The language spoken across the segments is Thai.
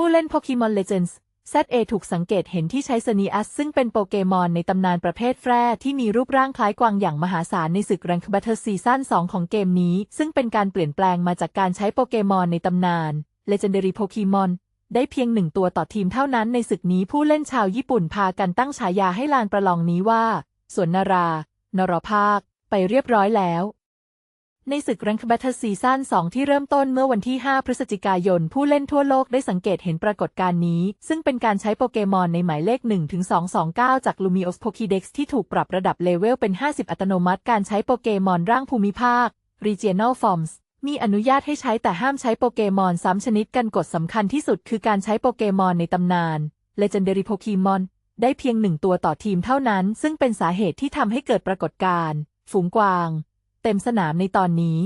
ผู้เล่น Pokemon Legends ZA ถูกสังเกตเห็นที่ใช้สนีอัสซึ่งเป็นโปเกมอนในตำนานประเภทแฟร์ที่มีรูปร่างคล้ายกวางอย่างมหาศาลในศึกแรงค์บัตเตอร์ซีซั่น2ของเกมนี้ ซึ่งเป็นการเปลี่ยนแปลงมาจากการใช้โปเกมอนในตำนาน Legendary Pokemon ได้เพียงหนึ่งตัวต่อทีมเท่านั้นในศึกนี้ผู้เล่นชาวญี่ปุ่นพากันตั้งฉายาให้ลานประลองนี้ว่า สวนนารา นรภาค ไปเรียบร้อยแล้ว ในศึก Rank Battle ซีซั่น2 ที่เริ่มต้นเมื่อวันที่ 5 พฤศจิกายน ผู้เล่นทั่วโลกได้สังเกตเห็นปรากฏการณ์นี้ ซึ่งเป็นการใช้โปเกมอนในหมายเลข 1-229 จาก Lumios Pokédex ที่ถูกปรับระดับเลเวลเป็น 50 อัตโนมัติ การใช้โปเกมอนร่างภูมิภาค Regional Forms มีอนุญาตให้ใช้แต่ห้ามใช้โปเกมอนซ้ำชนิดกันกฎสำคัญที่สุดคือการใช้โปเกมอนในตำนาน Legendary Pokemon ได้เพียงหนึ่งตัวต่อทีมเท่านั้น ซึ่งเป็นสาเหตุที่ทำให้เกิดปรากฏการณ์ฝูงกวาง เต็มสนามในตอนนี้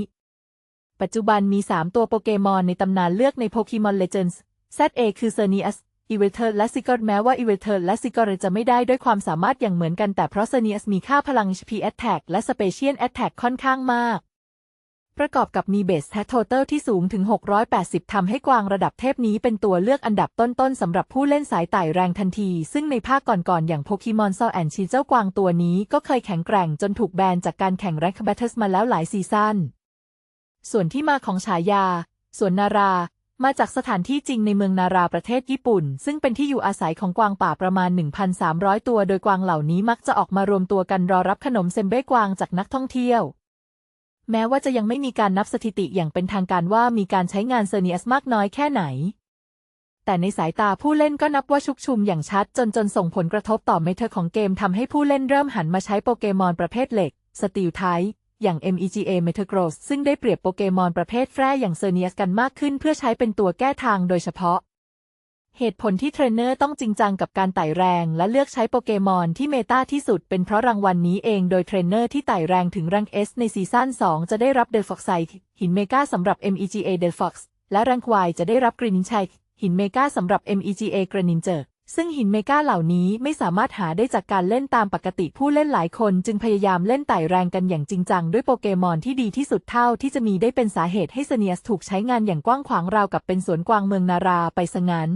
ปัจจุบันมี 3 ตัวโปเกมอนในตำนานเลือกใน Pokemon Legends ZA คือ Xerneas e v i l t e r และซิกอร์แม้ว่าอีเวเทอร์และซิกอร์จะไม่ได้ด้วยความสามารถอย่างเหมือนกันแต่เพราะเซเนียสมีค่าพลัง HP Attack และ Special Attack ค่อนข้างมาก ประกอบกับมีเบสแทโทเตอร์ที่สูงถึง 680 ทำให้กวางระดับเทพนี้เป็นตัวเลือกอันดับต้นๆสำหรับผู้เล่นสายไต่แรงทันที ซึ่งในภาคก่อนๆ อย่างโปเกมอนซอลแอนชีเจ้ากวางตัวนี้ก็เคยแข็งแกร่งจนถูกแบนจากการแข่งแรงค์แบทเทิลมาแล้วหลายซีซั่น ส่วนที่มาของฉายาสวนนารา มาจากสถานที่จริงในเมืองนาราประเทศญี่ปุ่น ซึ่งเป็นที่อยู่อาศัยของกวางป่าประมาณ 1,300 ตัว โดยกวางเหล่านี้มักจะออกมารวมตัวกันรอรับขนมเซมเบ้กวางจากนักท่องเที่ยว แม้ว่าจะยังไม่มีการนับสถิติอย่างเป็นทางการว่ามีการใช้งานเซอร์เนียสมากน้อยแค่ไหน แต่ในสายตาผู้เล่นก็นับว่าชุกชุมอย่างชัดจนจนส่งผลกระทบต่อเมเทอร์ของเกมทำให้ผู้เล่นเริ่มหันมาใช้โปเกมอนประเภทเหล็ก สตีลไทอย่าง MEGA Metagross ซึ่งได้เปรียบโปเกมอนประเภทแฟร์อย่างเซอร์เนียสกันมากขึ้นเพื่อใช้เป็นตัวแก้ทางโดยเฉพาะ เหตุผลที่เทรนเนอร์ต้องจริงจังกับการไต่แรงและเลือกใช้โปเกมอนที่เมตาที่สุดเป็นเพราะรางวัลนนี้เองโดยเทรนเนอร์ที่ไต่แรงถึงรังเอสในซีซั่น2 จะได้รับเดลฟ็อกไซหินเมกาสำหรับ MEGA เดลฟ็อกซ์และรังควายจะได้รับกรีนินชัยหินเมกาสำหรับ MEGA กรนินเจอร์ซึ่งหินเมกาเหล่านี้ไม่สามารถหาได้จากการเล่นตามปกติผู้เล่นหลายคนจึงพยายามเล่นไต่แรงกันอย่างจริงจัง ด้วยโปเกมอนที่ดีที่สุดเท่าที่จะมีได้เป็นสาเหตุให้เซเนียสถูกใช้งานอย่างกว้างขวางราวกับเป็นสวนกวางเมืองนาราไปซะงั้น